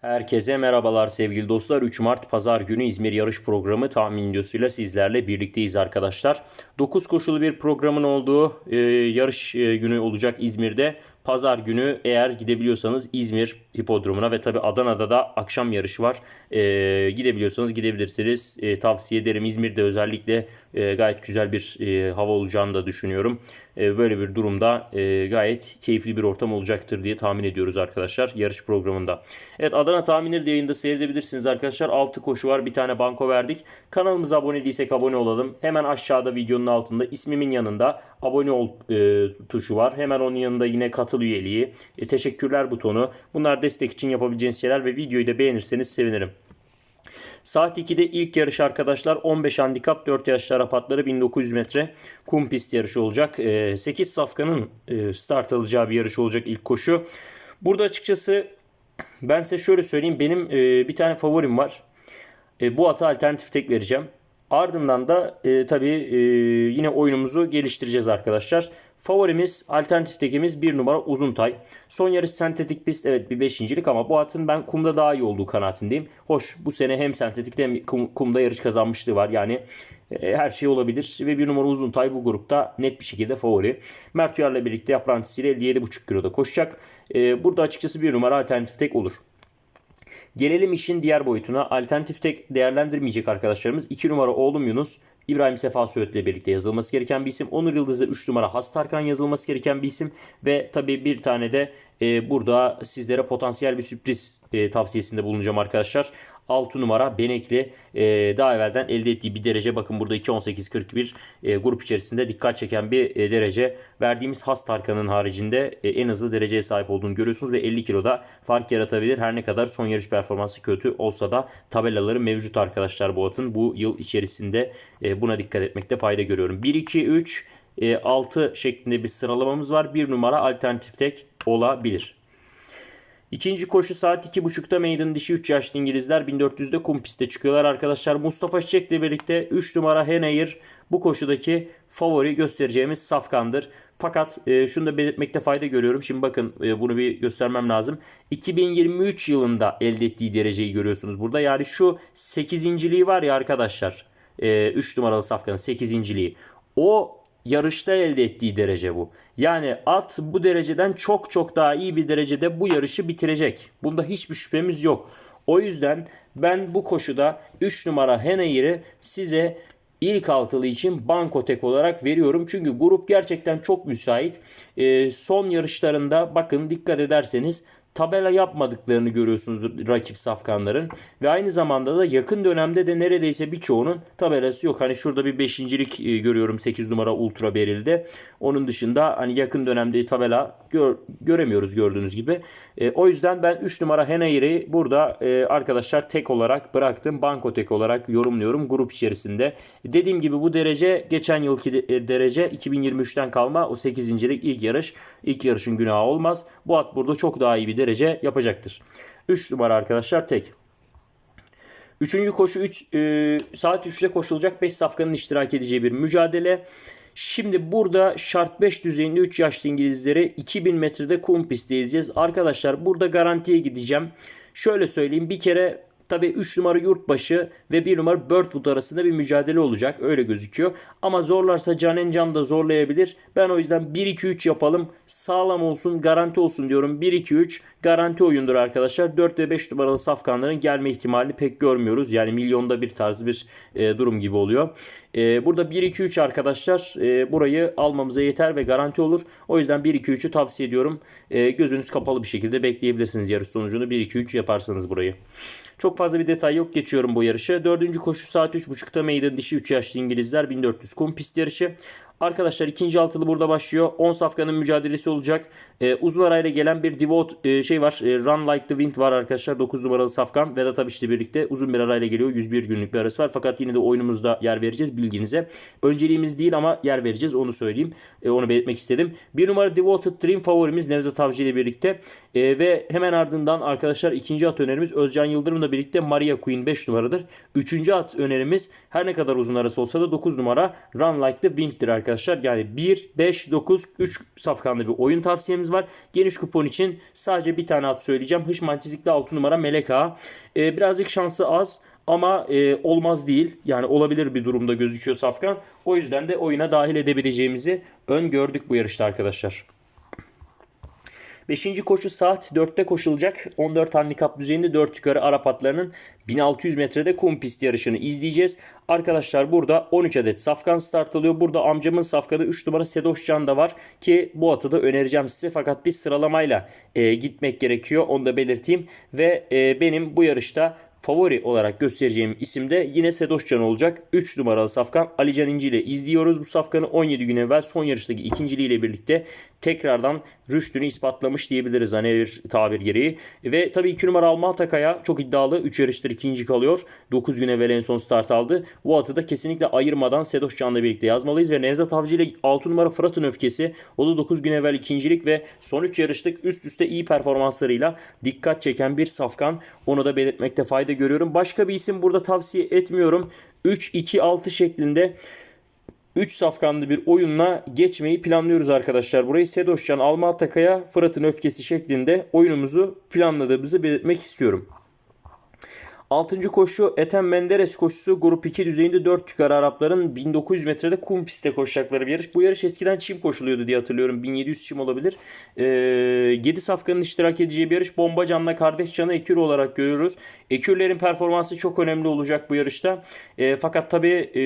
Herkese merhabalar sevgili dostlar. 3 Mart Pazar günü İzmir yarış programı tahmin videosuyla sizlerle birlikteyiz arkadaşlar. 9 koşulu bir programın olduğu e, yarış e, günü olacak İzmir'de. Pazar günü eğer gidebiliyorsanız İzmir hipodromuna ve tabi Adana'da da akşam yarışı var. E, gidebiliyorsanız gidebilirsiniz. E, tavsiye ederim İzmir'de özellikle e, gayet güzel bir e, hava olacağını da düşünüyorum. E, böyle bir durumda e, gayet keyifli bir ortam olacaktır diye tahmin ediyoruz arkadaşlar yarış programında. Evet Adana tahminleri de yayında seyredebilirsiniz arkadaşlar. 6 koşu var bir tane banko verdik. Kanalımıza abone değilsek abone olalım. Hemen aşağıda videonun altında ismimin yanında abone ol e, tuşu var. Hemen onun yanında yine katıl üyeliği, e, teşekkürler butonu. Bunlar destek için yapabileceğiniz şeyler ve videoyu da beğenirseniz sevinirim. Saat 2'de ilk yarış arkadaşlar 15 handikap 4 yaş Arap atları 1900 metre kum pist yarışı olacak. 8 safkanın e, start alacağı bir yarış olacak ilk koşu. Burada açıkçası ben size şöyle söyleyeyim benim e, bir tane favorim var. E, bu ata alternatif tek vereceğim. Ardından da e, tabii e, yine oyunumuzu geliştireceğiz arkadaşlar. Favorimiz alternatif tekimiz 1 numara Uzuntay. Son yarış sentetik pist evet bir beşincilik ama bu atın ben kumda daha iyi olduğu kanaatindeyim. Hoş bu sene hem sentetikte hem kum, kumda yarış kazanmışlığı var. Yani e, her şey olabilir ve 1 numara Uzuntay bu grupta net bir şekilde favori. Mert Uyar'la birlikte aprantisiyle 57,5 kiloda koşacak. E, burada açıkçası 1 numara alternatif tek olur. Gelelim işin diğer boyutuna. Alternatif tek değerlendirmeyecek arkadaşlarımız. 2 numara oğlum Yunus. İbrahim Sefa Söğüt'le birlikte yazılması gereken bir isim. Onur Yıldız'ı 3 numara Hastarkan yazılması gereken bir isim. Ve tabii bir tane de e, burada sizlere potansiyel bir sürpriz e, tavsiyesinde bulunacağım arkadaşlar. 6 numara Benekli e, daha evvelden elde ettiği bir derece. Bakın burada 2.18.41 e, grup içerisinde dikkat çeken bir e, derece. Verdiğimiz Has Tarkan'ın haricinde e, en hızlı dereceye sahip olduğunu görüyorsunuz ve 50 kiloda fark yaratabilir. Her ne kadar son yarış performansı kötü olsa da tabelaları mevcut arkadaşlar bu atın. Bu yıl içerisinde e, buna dikkat etmekte fayda görüyorum. 1, 2, 3, e, 6 şeklinde bir sıralamamız var. Bir numara alternatif tek olabilir. İkinci koşu saat 2.30'da meydan dişi 3 yaşlı İngilizler 1400'de kum piste çıkıyorlar arkadaşlar. Mustafa Çiçek'le birlikte 3 numara Henayır bu koşudaki favori göstereceğimiz safkandır. Fakat e, şunu da belirtmekte fayda görüyorum. Şimdi bakın e, bunu bir göstermem lazım. 2023 yılında elde ettiği dereceyi görüyorsunuz burada. Yani şu 8.liği var ya arkadaşlar. E, 3 numaralı safkanın 8.liği. O yarışta elde ettiği derece bu. Yani at bu dereceden çok çok daha iyi bir derecede bu yarışı bitirecek. Bunda hiçbir şüphemiz yok. O yüzden ben bu koşuda 3 numara Henayir'i size ilk altılı için bankotek olarak veriyorum. Çünkü grup gerçekten çok müsait. E, son yarışlarında bakın dikkat ederseniz tabela yapmadıklarını görüyorsunuz rakip safkanların. Ve aynı zamanda da yakın dönemde de neredeyse birçoğunun tabelası yok. Hani şurada bir beşincilik e, görüyorum 8 numara Ultra Beril'de. Onun dışında hani yakın dönemde tabela gör, göremiyoruz gördüğünüz gibi. E, o yüzden ben 3 numara Henayri burada e, arkadaşlar tek olarak bıraktım. Banko tek olarak yorumluyorum grup içerisinde. Dediğim gibi bu derece geçen yılki de, derece 2023'ten kalma o 8.lik ilk yarış. İlk yarışın günahı olmaz. Bu at burada çok daha iyi bir derece yapacaktır. 3 numara arkadaşlar tek. Üçüncü koşu 3 e, saat 3'te koşulacak 5 safkanın iştirak edeceği bir mücadele. Şimdi burada şart 5 düzeyinde 3 yaşlı İngilizleri 2000 metrede kum pistte izleyeceğiz. Arkadaşlar burada garantiye gideceğim. Şöyle söyleyeyim bir kere Tabi 3 numara Yurtbaşı ve 1 numara Birdwood arasında bir mücadele olacak. Öyle gözüküyor. Ama zorlarsa Canen Can da zorlayabilir. Ben o yüzden 1-2-3 yapalım. Sağlam olsun, garanti olsun diyorum. 1-2-3 garanti oyundur arkadaşlar. 4 ve 5 numaralı safkanların gelme ihtimalini pek görmüyoruz. Yani milyonda bir tarz bir e, durum gibi oluyor. E, burada 1-2-3 arkadaşlar e, burayı almamıza yeter ve garanti olur. O yüzden 1-2-3'ü tavsiye ediyorum. E, gözünüz kapalı bir şekilde bekleyebilirsiniz yarış sonucunu. 1-2-3 yaparsanız burayı. Çok fazla bir detay yok. Geçiyorum bu yarışı. Dördüncü koşu saat 3.30'da meydan dişi 3 yaşlı İngilizler 1400 kum pist yarışı. Arkadaşlar ikinci altılı burada başlıyor. 10 safkanın mücadelesi olacak. Ee, uzun arayla gelen bir devote e, şey var. E, Run Like the Wind var arkadaşlar. 9 numaralı safkan. Vedat Abiş'le birlikte uzun bir arayla geliyor. 101 günlük bir arası var. Fakat yine de oyunumuzda yer vereceğiz bilginize. Önceliğimiz değil ama yer vereceğiz. Onu söyleyeyim. E, onu belirtmek istedim. Bir numara Devoted Dream favorimiz Nevzat Avcı ile birlikte. E, ve hemen ardından arkadaşlar ikinci at önerimiz Özcan Yıldırım'la birlikte Maria Queen 5 numaradır. Üçüncü at önerimiz her ne kadar uzun arası olsa da 9 numara Run Like the Wind'dir arkadaşlar arkadaşlar. Yani 1, 5, 9, 3 safkanlı bir oyun tavsiyemiz var. Geniş kupon için sadece bir tane at söyleyeceğim. Hışman çizikli 6 numara Melek Ağa. Ee, birazcık şansı az ama e, olmaz değil. Yani olabilir bir durumda gözüküyor Safkan. O yüzden de oyuna dahil edebileceğimizi öngördük bu yarışta arkadaşlar. Beşinci koşu saat 4'te koşulacak. 14 handikap düzeyinde 4 yukarı Arap atlarının 1600 metrede kum pist yarışını izleyeceğiz. Arkadaşlar burada 13 adet safkan start alıyor. Burada amcamın safkanı 3 numara Sedoş Can da var ki bu atı da önereceğim size. Fakat bir sıralamayla e, gitmek gerekiyor. Onu da belirteyim. Ve e, benim bu yarışta favori olarak göstereceğim isim de yine Sedoşcan olacak. 3 numaralı safkan Alican İnci ile izliyoruz. Bu safkanı 17 gün evvel son yarıştaki ikinciliğiyle birlikte tekrardan rüştünü ispatlamış diyebiliriz hani bir tabir gereği. Ve tabii 2 numara Almatakaya çok iddialı. 3 yarıştır ikinci kalıyor. 9 gün evvel en son start aldı. Bu atı da kesinlikle ayırmadan Sedoş Can'la birlikte yazmalıyız. Ve Nevzat Avcı ile 6 numara Fırat'ın öfkesi. O da 9 gün evvel ikincilik ve son 3 yarışlık üst üste iyi performanslarıyla dikkat çeken bir safkan. Onu da belirtmekte fayda görüyorum. Başka bir isim burada tavsiye etmiyorum. 3-2-6 şeklinde 3 safkanlı bir oyunla geçmeyi planlıyoruz arkadaşlar. Burayı Sedoşcan, Almatakaya, Fırat'ın öfkesi şeklinde oyunumuzu planladığımızı belirtmek istiyorum. 6. koşu Ethem Menderes koşusu grup 2 düzeyinde 4 yukarı Arapların 1900 metrede kum pistte koşacakları bir yarış. Bu yarış eskiden çim koşuluyordu diye hatırlıyorum. 1700 çim olabilir. Ee, 7 safkanın iştirak edeceği bir yarış. Bomba Can'la kardeş Can'ı Ekür olarak görüyoruz. Ekürlerin performansı çok önemli olacak bu yarışta. E, fakat tabii e,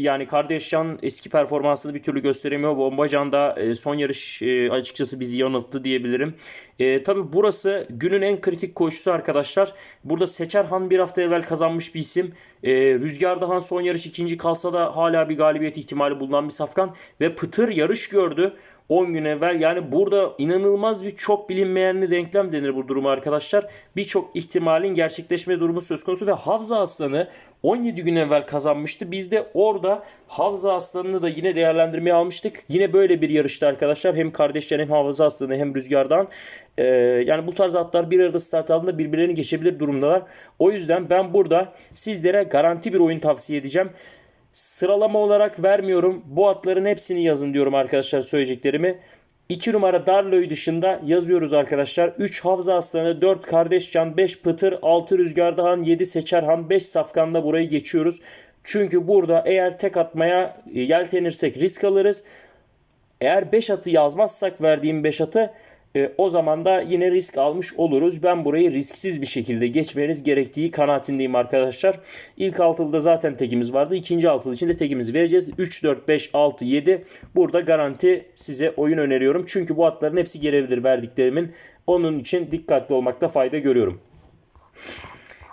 yani kardeş Can eski performansını bir türlü gösteremiyor. Bomba Can da e, son yarış e, açıkçası bizi yanılttı diyebilirim. E, tabii burası günün en kritik koşusu arkadaşlar. Burada Seçerhan bir hafta evvel kazanmış bir isim. E, Rüzgar Dahan son yarış ikinci kalsa da hala bir galibiyet ihtimali bulunan bir safkan. Ve Pıtır yarış gördü. 10 gün evvel yani burada inanılmaz bir çok bilinmeyenli denklem denir bu duruma arkadaşlar. Birçok ihtimalin gerçekleşme durumu söz konusu ve Havza Aslanı 17 gün evvel kazanmıştı. Biz de orada Havza Aslanı'nı da yine değerlendirmeye almıştık. Yine böyle bir yarıştı arkadaşlar. Hem kardeşler hem Havza Aslanı hem Rüzgar'dan. Ee, yani bu tarz atlar bir arada start aldığında birbirlerini geçebilir durumdalar. O yüzden ben burada sizlere garanti bir oyun tavsiye edeceğim. Sıralama olarak vermiyorum. Bu atların hepsini yazın diyorum arkadaşlar söyleyeceklerimi. 2 numara Darloy dışında yazıyoruz arkadaşlar. 3 Havza Aslanı, 4 Kardeşcan, 5 Pıtır, 6 Rüzgardahan, 7 Seçerhan, 5 Safkan'da burayı geçiyoruz. Çünkü burada eğer tek atmaya yeltenirsek risk alırız. Eğer 5 atı yazmazsak verdiğim 5 atı e, o zaman da yine risk almış oluruz. Ben burayı risksiz bir şekilde geçmeniz gerektiği kanaatindeyim arkadaşlar. İlk altılıda zaten tekimiz vardı. İkinci altılı için de tekimizi vereceğiz. 3, 4, 5, 6, 7. Burada garanti size oyun öneriyorum. Çünkü bu atların hepsi gelebilir verdiklerimin. Onun için dikkatli olmakta fayda görüyorum.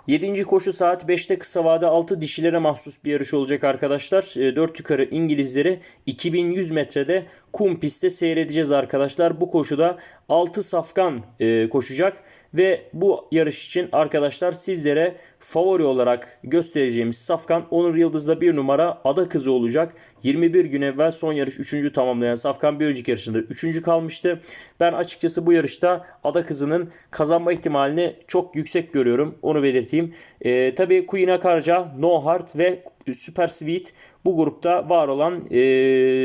7. koşu saat 5'te kısa vade 6 dişilere mahsus bir yarış olacak arkadaşlar. 4 ee, yukarı İngilizleri 2100 metrede kum pistte seyredeceğiz arkadaşlar. Bu koşuda 6 safkan e, koşacak ve bu yarış için arkadaşlar sizlere favori olarak göstereceğimiz Safkan Onur Yıldız'da bir numara ada kızı olacak. 21 gün evvel son yarış 3. tamamlayan Safkan bir önceki yarışında 3. kalmıştı. Ben açıkçası bu yarışta ada kızının kazanma ihtimalini çok yüksek görüyorum. Onu belirteyim. Ee, tabii Queen Akarca, No Heart ve Super Sweet bu grupta var olan e,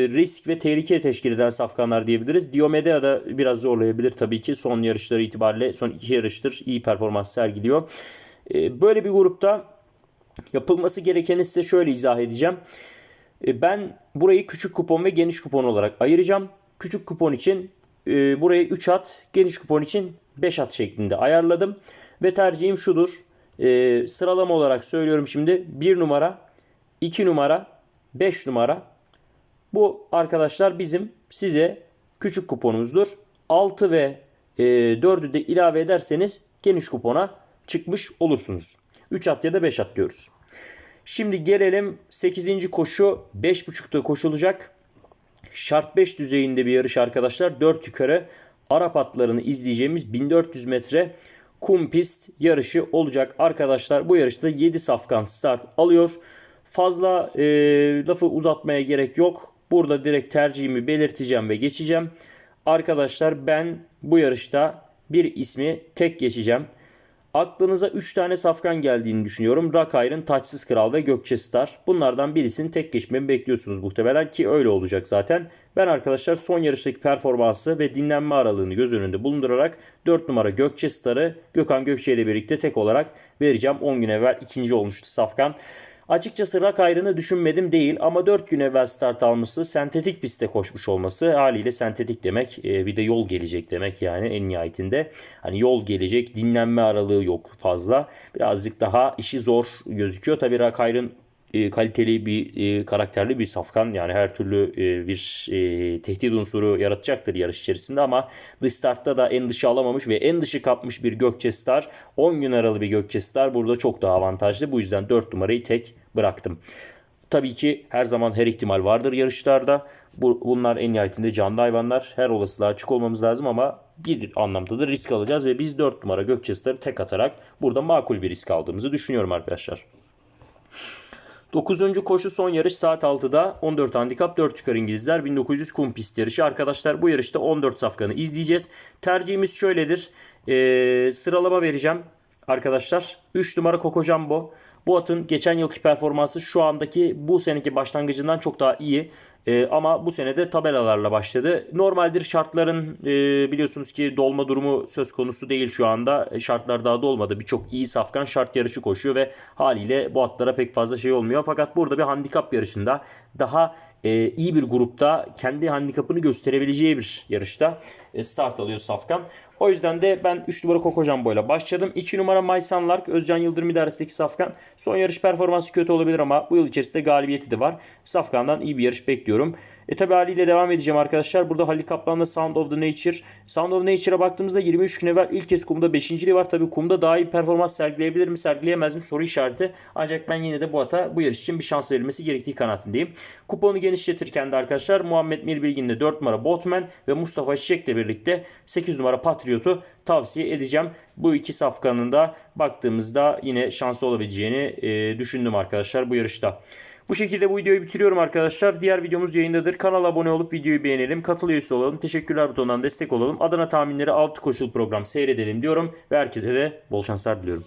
risk ve tehlike teşkil eden safkanlar diyebiliriz. Diomedea da biraz zorlayabilir tabii ki son yarışları itibariyle son iki yarıştır iyi performans sergiliyor. E, böyle bir grupta yapılması gerekeni size şöyle izah edeceğim. E, ben burayı küçük kupon ve geniş kupon olarak ayıracağım. Küçük kupon için e, burayı 3 at, geniş kupon için 5 at şeklinde ayarladım. Ve tercihim şudur. E, sıralama olarak söylüyorum şimdi. 1 numara, 2 numara, 5 numara. Bu arkadaşlar bizim size küçük kuponumuzdur. 6 ve e, 4'ü de ilave ederseniz geniş kupona çıkmış olursunuz. 3 at ya da 5 at diyoruz. Şimdi gelelim 8. koşu 5.5'ta koşulacak. Şart 5 düzeyinde bir yarış arkadaşlar. 4 yukarı Arap atlarını izleyeceğimiz 1400 metre kum pist yarışı olacak arkadaşlar. Bu yarışta 7 safkan start alıyor. Fazla e, lafı uzatmaya gerek yok. Burada direkt tercihimi belirteceğim ve geçeceğim. Arkadaşlar ben bu yarışta bir ismi tek geçeceğim. Aklınıza 3 tane safkan geldiğini düşünüyorum. Rakayr'ın Taçsız Kral ve Gökçe Star. Bunlardan birisini tek geçmemi bekliyorsunuz muhtemelen ki öyle olacak zaten. Ben arkadaşlar son yarıştaki performansı ve dinlenme aralığını göz önünde bulundurarak 4 numara Gökçe Star'ı Gökhan Gökçe ile birlikte tek olarak vereceğim. 10 gün evvel ikinci olmuştu safkan. Açıkçası rak ayrını düşünmedim değil ama 4 gün evvel start alması sentetik pistte koşmuş olması haliyle sentetik demek e, bir de yol gelecek demek yani en nihayetinde. Hani yol gelecek dinlenme aralığı yok fazla birazcık daha işi zor gözüküyor. Tabi rak ayrın e, kaliteli bir e, karakterli bir safkan yani her türlü bir tehdit unsuru yaratacaktır yarış içerisinde ama dış startta da en dışı alamamış ve en dışı kapmış bir Gökçe Star 10 gün aralı bir Gökçe Star burada çok daha avantajlı bu yüzden 4 numarayı tek bıraktım. Tabii ki her zaman her ihtimal vardır yarışlarda. Bu, bunlar en nihayetinde canlı hayvanlar. Her olasılığa açık olmamız lazım ama bir anlamda da risk alacağız ve biz 4 numara Gökçe Star'ı tek atarak burada makul bir risk aldığımızı düşünüyorum arkadaşlar. 9. koşu son yarış saat 6'da 14 handikap 4 yukarı İngilizler 1900 kum pist yarışı. Arkadaşlar bu yarışta 14 safkanı izleyeceğiz. Tercihimiz şöyledir. Ee, sıralama vereceğim arkadaşlar. 3 numara Coco Jumbo. Bu atın geçen yılki performansı şu andaki bu seneki başlangıcından çok daha iyi. Ee, ama bu sene de tabelalarla başladı. Normaldir şartların e, biliyorsunuz ki dolma durumu söz konusu değil şu anda. E, Şartlar daha dolmadı. Birçok iyi safkan şart yarışı koşuyor ve haliyle bu atlara pek fazla şey olmuyor. Fakat burada bir handikap yarışında daha e, iyi bir grupta kendi handikapını gösterebileceği bir yarışta e, start alıyor Safkan. O yüzden de ben 3 numara Koko Jumbo başladım. 2 numara Maysan Lark, Özcan Yıldırım idaresindeki Safkan. Son yarış performansı kötü olabilir ama bu yıl içerisinde galibiyeti de var. Safkan'dan iyi bir yarış bekliyorum. E tabi haliyle devam edeceğim arkadaşlar. Burada Halil Kaplan'da Sound of the Nature. Sound of Nature'a baktığımızda 23 gün evvel ilk kez kumda 5.liği var. Tabi kumda daha iyi performans sergileyebilir mi sergileyemez mi soru işareti. Ancak ben yine de bu ata bu yarış için bir şans verilmesi gerektiği kanaatindeyim. Kuponu genişletirken de arkadaşlar Muhammed Mirbilgin'de 4 numara Botman ve Mustafa Çiçek'le birlikte 8 numara Patriot'u tavsiye edeceğim. Bu iki safkanın da baktığımızda yine şansı olabileceğini e, düşündüm arkadaşlar bu yarışta. Bu şekilde bu videoyu bitiriyorum arkadaşlar. Diğer videomuz yayındadır. Kanala abone olup videoyu beğenelim. Katıl üyesi olalım. Teşekkürler butonundan destek olalım. Adana tahminleri 6 koşul program seyredelim diyorum. Ve herkese de bol şanslar diliyorum.